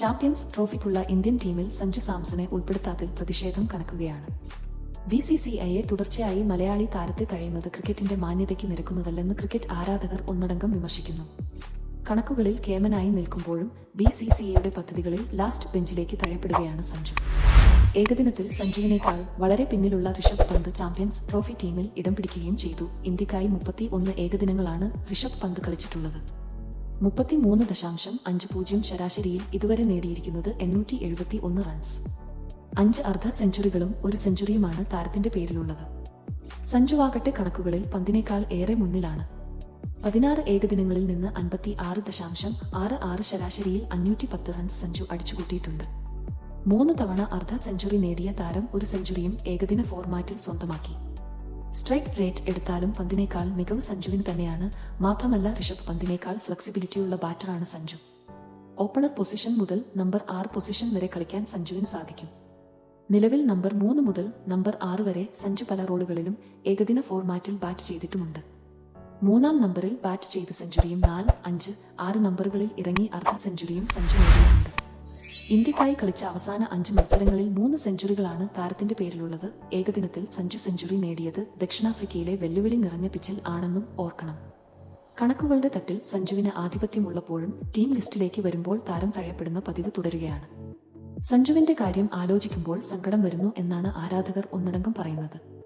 Champions ട്രോഫിക്കുള്ള Indian ടീമിൽ സഞ്ജു സാംസനെ ഉൾപ്പെടുത്താത്തിൽ പ്രതിഷേധം കനക്കുകയാണ്. B C C ഐയെ തുടർച്ചയായി മലയാളി താരത്തെ തഴയുന്നത് ക്രിക്കറ്റിന്റെ മാന്യതയ്ക്ക് നിരക്കുന്നതല്ലെന്ന് ക്രിക്കറ്റ് ആരാധകർ ഒന്നടങ്കം വിമർശിക്കുന്നു. കണക്കുകളിൽ കേമനായി നിൽക്കുമ്പോഴും ബി സി സി ഐയുടെ പദ്ധതികളിൽ ലാസ്റ്റ് ബെഞ്ചിലേക്ക് തഴയപ്പെടുകയാണ് സഞ്ജു. ഏകദിനത്തിൽ സഞ്ജുവിനേക്കാൾ വളരെ പിന്നിലുള്ള ഋഷഭ് പന്ത് ചാമ്പ്യൻസ് ട്രോഫി ടീമിൽ ഇടം പിടിക്കുകയും ചെയ്തു. ഇന്ത്യക്കായി മുപ്പത്തി ഒന്ന് ഏകദിനങ്ങളാണ് ഋഷഭ് പന്ത് കളിച്ചിട്ടുള്ളത്. മുപ്പത്തിമൂന്ന് ദശാംശം അഞ്ച് പൂജ്യം ശരാശരിയിൽ ഇതുവരെ നേടിയിരിക്കുന്നത് എണ്ണൂറ്റി എഴുപത്തി ഒന്ന് റൺസ് അഞ്ച് അർദ്ധ സെഞ്ചുറികളും ഒരു സെഞ്ചുറിയുമാണ് താരത്തിന്റെ പേരിലുള്ളത്. സഞ്ജുവാകട്ടെ കണക്കുകളിൽ പന്തിനേക്കാൾ ഏറെ മുന്നിലാണ്. പതിനാറ് ഏകദിനങ്ങളിൽ നിന്ന് അൻപത്തി ആറ് ദശാംശം ആറ് ആറ് ശരാശരിയിൽ അഞ്ഞൂറ്റി പത്ത് റൺസ് സഞ്ജു അടിച്ചുകൂട്ടിയിട്ടുണ്ട്. മൂന്ന് തവണ അർദ്ധ സെഞ്ചുറി നേടിയ താരം ഒരു സെഞ്ചുറിയും ഏകദിന ഫോർമാറ്റിൽ സ്വന്തമാക്കി. സ്ട്രൈക്ക് റേറ്റ് എടുത്താലും പന്തിനേക്കാൾ മികവ് സഞ്ജുവിന് തന്നെയാണ്. മാത്രമല്ല ഋഷഭ് പന്തിനേക്കാൾ ഫ്ലെക്സിബിലിറ്റിയുള്ള ബാറ്ററാണ് സഞ്ജു. ഓപ്പണർ പൊസിഷൻ മുതൽ നമ്പർ ആറ് പൊസിഷൻ വരെ കളിക്കാൻ സഞ്ജുവിന് സാധിക്കും. നിലവിൽ നമ്പർ മൂന്ന് മുതൽ നമ്പർ ആറ് വരെ സഞ്ജു പല റോളുകളിലും ഏകദിന ഫോർമാറ്റിൽ ബാറ്റ് ചെയ്തിട്ടുമുണ്ട്. മൂന്നാം നമ്പറിൽ ബാറ്റ് ചെയ്ത സെഞ്ചുറിയും നാല് അഞ്ച് ആറ് നമ്പറുകളിൽ ഇറങ്ങി അർദ്ധ സെഞ്ചുറിയും സഞ്ജു നേടിയിട്ടുണ്ട്. ഇന്ത്യക്കായി കളിച്ച അവസാന അഞ്ച് മത്സരങ്ങളിൽ മൂന്ന് സെഞ്ചുറികളാണ് താരത്തിന്റെ പേരിലുള്ളത്. ഏകദിനത്തിൽ സഞ്ജു സെഞ്ചുറി നേടിയത് ദക്ഷിണാഫ്രിക്കയിലെ വെല്ലുവിളി നിറഞ്ഞ പിച്ചിൽ ആണെന്നും ഓർക്കണം. കണക്കുകളുടെ തട്ടിൽ സഞ്ജുവിന് ആധിപത്യമുള്ളപ്പോഴും ടീം ലിസ്റ്റിലേക്ക് വരുമ്പോൾ താരം തഴയപ്പെടുന്ന പതിവ് തുടരുകയാണ്. സഞ്ജുവിന്റെ കാര്യം ആലോചിക്കുമ്പോൾ സങ്കടം വരുന്നു എന്നാണ് ആരാധകർ ഒന്നടങ്കം പറയുന്നത്.